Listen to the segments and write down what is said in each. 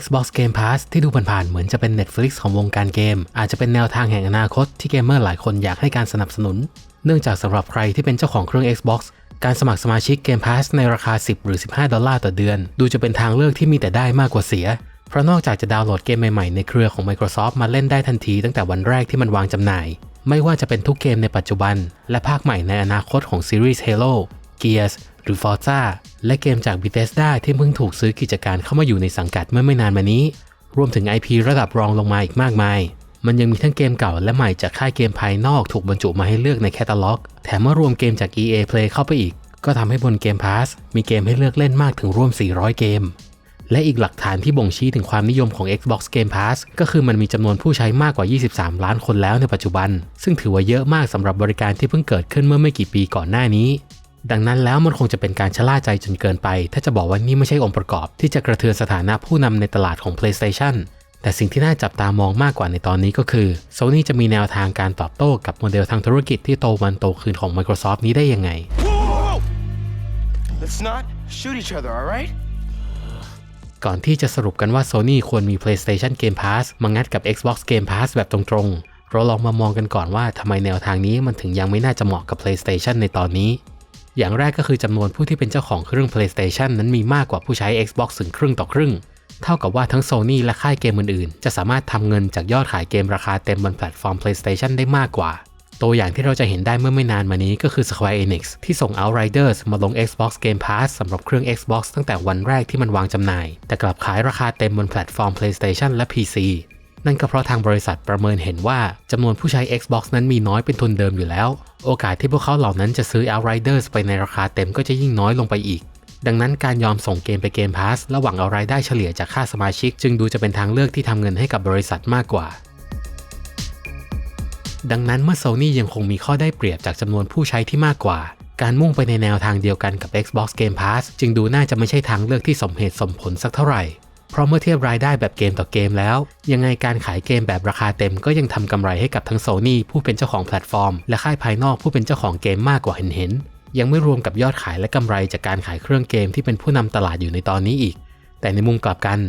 Xbox Game Pass ที่ดูผ่านๆเหมือนจะเป็น Netflix ของวงการเกม อาจจะเป็นแนวทางแห่งอนาคตที่เกมเมอร์หลายคนอยากให้การสนับสนุน เนื่องจากสำหรับใครที่เป็นเจ้าของเครื่อง Xbox การสมัครสมาชิก Game Pass ในราคา 10 หรือ 15 ดอลลาร์ต่อเดือน ดูจะเป็นทางเลือกที่มีแต่ได้มากกว่าเสีย เพราะนอกจากจะดาวน์โหลดเกมใหม่ๆ ในเครือของ Microsoft มาเล่นได้ทันทีตั้งแต่วันแรกที่มันวางจำหน่าย ไม่ว่าจะเป็นทุกเกมในปัจจุบัน และภาคใหม่ในอนาคตของซีรีส์ Halo Gears หรือ Forza และเกมจาก Bethesda ที่เพิ่งถูกซื้อกิจการเข้ามาอยู่ในสังกัดเมื่อไม่นานมานี้ รวมถึง IP ระดับรองลงมาอีกมากมาย มันยังมีทั้งเกมเก่าและใหม่จากค่ายเกมภายนอกถูกบรรจุมาให้เลือกในแคตตาล็อก แถมเมื่อรวมเกมจาก EA Play เข้าไปอีก ก็ทำให้บนเกม Pass มีเกมให้เลือกเล่นมากถึงร่วม 400 เกม และอีกหลักฐานที่บ่งชี้ถึงความนิยมของ Xbox Game Pass ก็คือมันมีจำนวนผู้ใช้มากกว่า 23 ล้านคนแล้วในปัจจุบัน ซึ่งถือว่าเยอะมากสำหรับบริการที่เพิ่งเกิดขึ้นเมื่อไม่กี่ปีก่อนหน้านี้ ดังนั้นแล้วมันคงจะเป็นการชะล่าใจจนเกินไป ถ้าจะบอกว่านี่ไม่ใช่องค์ประกอบ ที่จะกระเทือนสถานะผู้นำในตลาดของ PlayStation แต่สิ่งที่น่าจับตามองมากกว่าในตอนนี้ก็คือ Sony จะมีแนวทางการตอบโต้กับโมเดลทางธุรกิจที่โตวันโตคืนของ Microsoft นี้ได้ยังไง Whoa, whoa, whoa! Let's not shoot each other, alright? ก่อนที่จะสรุปกันว่า Sony ควรมี PlayStation Game Pass มางัดกับ Xbox Game Pass แบบตรงๆ เราลองมามองกันก่อนว่าทำไมแนวทางนี้มันถึงยังไม่น่าจะเหมาะกับ PlayStation ในตอนนี้ อย่างแรกก็คือจำนวนผู้ที่เป็นเจ้าของเครื่อง PlayStation นั้นมีมากกว่าผู้ใช้ Xbox ถึงครึ่งต่อครึ่ง เท่ากับว่าทั้ง Sony และค่ายเกมอื่นๆ จะสามารถทำเงินจากยอดขายเกมราคาเต็มบนแพลตฟอร์ม PlayStation ได้มากกว่า ตัวอย่างที่เราจะเห็นได้เมื่อไม่นานมานี้ก็คือ Square Enix ที่ส่ง Outriders มาลง Xbox Game Pass สำหรับเครื่อง Xbox ตั้งแต่วันแรกที่มันวางจำหน่าย แต่กลับขายราคาเต็มบนแพลตฟอร์ม PlayStation และ PC นั่นก็เพราะทางบริษัทประเมินเห็นว่าจำนวนผู้ใช้ Xbox นั้นมีน้อยเป็นทุนเดิมอยู่แล้ว โอกาสที่พวกเขาเหล่านั้นจะซื้อ Outriders ไปในราคาเต็มก็จะยิ่งน้อยลงไปอีก ดังนั้นการยอมส่งเกมไปเกมพาสระหว่างเอารายได้เฉลี่ยจากค่าสมาชิก จึงดูจะเป็นทางเลือกที่ทำเงินให้กับบริษัทมากกว่า ดังนั้นเมื่อ Sony ยังคงมีข้อได้เปรียบจากจำนวนผู้ใช้ที่มากกว่า การมุ่งไปในแนวทางเดียวกันกับ Xbox Game Pass จึงดูน่าจะไม่ใช่ทางเลือกที่สมเหตุสมผลสักเท่าไหร่ เพราะเมื่อเทียบรายได้แบบเกมต่อเกมแล้ว ยังไงการขายเกมแบบราคาเต็มก็ยังทำกำไรให้กับทั้ง Sony ผู้เป็นเจ้าของแพลตฟอร์ม และค่ายภายนอกผู้เป็นเจ้าของเกมมากกว่าเห็นเห็นยังไม่รวมกับยอดขายและกำไรจากการขายเครื่องเกมที่เป็นผู้นำตลาดอยู่ในตอนนี้อีก แต่ในมุมกลับกัน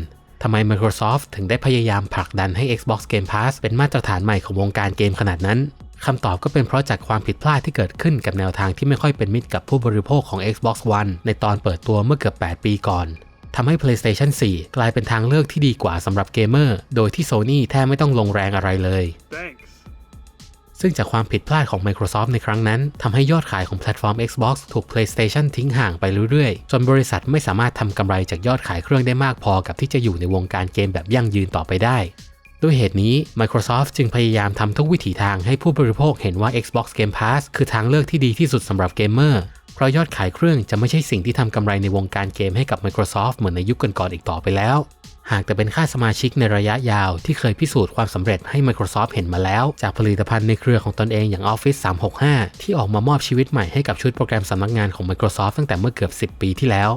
ทำไม Microsoft ถึงได้พยายามผลักดันให้ Xbox Game Pass เป็นมาตรฐานใหม่ของวงการเกมขนาดนั้นคำตอบก็เป็นเพราะจากความผิดพลาดที่เกิดขึ้นกับแนวทางที่ไม่ค่อยเป็นมิตรกับผู้บริโภคของ Xbox One ในตอนเปิดตัวเมื่อเกือบ 8 ปีก่อน ทำให้ PlayStation 4 กลายเป็นทางเลือกที่ดีกว่าสำหรับเกมเมอร์ โดยที่ Sony แทบไม่ต้องลงแรงอะไรเลย Thanks. ซึ่งจากความผิดพลาดของ Microsoft ในครั้งนั้นทำให้ยอดขายของแพลตฟอร์ม Xbox ถูก PlayStation ทิ้งห่างไปเรื่อยๆ จนบริษัทไม่สามารถทำกำไรจากยอดขายเครื่องได้มากพอกับที่จะอยู่ในวงการเกมแบบยั่งยืนต่อไปได้ ด้วยเหตุนี้ Microsoft จึงพยายามทำทุกวิถีทางให้ผู้บริโภคเห็นว่า Xbox Game Pass คือทางเลือกที่ดีที่สุดสำหรับเกมเมอร์ เพราะยอดขายเครื่องจะไม่ใช่สิ่งที่ทำกำไรในวงการเกมให้กับ Microsoft เหมือนในยุคก่อนๆอีกต่อไปแล้ว หากแต่เป็นค่าสมาชิกในระยะยาวที่เคยพิสูจน์ความสำเร็จให้ Microsoft เห็นมาแล้ว จากผลิตภัณฑ์ในเครือของตนเองอย่าง Office 365 ที่ออกมามอบชีวิตใหม่ให้กับชุดโปรแกรมสำนักงานของ Microsoft ตั้งแต่เมื่อเกือบ 10 ปีที่แล้ว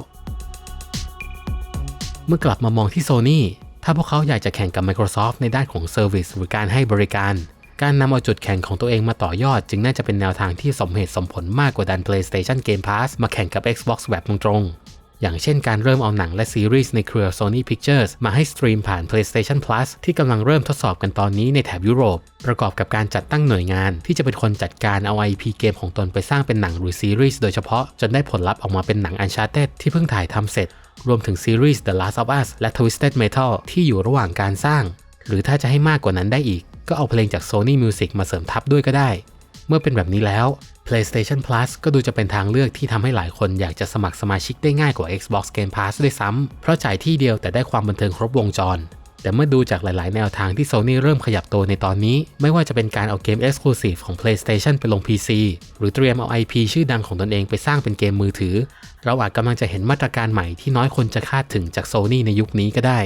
เมื่อกลับมามองที่ Sony ถ้าพวกเขาอยากจะแข่งกับ Microsoft ในด้านของ Service หรือการให้บริการ การนำเอาจุดแข่งของตัวเองมาต่อยอด จึงน่าจะเป็นแนวทางที่สมเหตุสมผลมากกว่าดัน PlayStation Game Pass มาแข่งกับ Xbox แบบตรงๆ อย่างเช่นการเริ่มเอาหนังและซีรีส์ในเครือ Sony Pictures มาให้สตรีมผ่าน PlayStation Plus ที่กำลังเริ่มทดสอบกันตอนนี้ในแถบยุโรป ประกอบกับการจัดตั้งหน่วยงาน ที่จะเป็นคนจัดการเอา IP เกมของตนไปสร้างเป็นหนังหรือซีรีส์โดยเฉพาะจนได้ผลลัพธ์ออกมาเป็นหนัง Uncharted ที่เพิ่งถ่ายทำเสร็จ รวมถึงซีรีส์ The Last of Us และ Twisted Metal ที่อยู่ระหว่างการสร้าง หรือถ้าจะให้มากกว่านั้นได้อีก ก็เอาเพลงจาก Sony Music มาเสริมทับด้วยก็ได้ เมื่อเป็นแบบนี้แล้ว PlayStation Plus ก็ดูจะเป็นทางเลือกที่ทำให้หลายคนอยากจะสมัครสมาชิกได้ง่ายกว่า Xbox Game Pass ด้วยซ้ำเพราะจ่ายที่เดียวแต่ได้ความบันเทิงครบวงจร แต่เมื่อดูจากหลาย ๆ แนวทางที่ Sony เริ่มขยับตัวในตอนนี้ ไม่ว่าจะเป็นการเอาเกม Exclusive ของ PlayStation ไปลง PC หรือเตรียมเอา IP ชื่อดังของตนเองไปสร้างเป็นเกมมือถือ เราอาจกำลังจะเห็นมาตรการใหม่ที่น้อยคนจะคาดถึงจาก Sony ในยุคนี้ก็ได้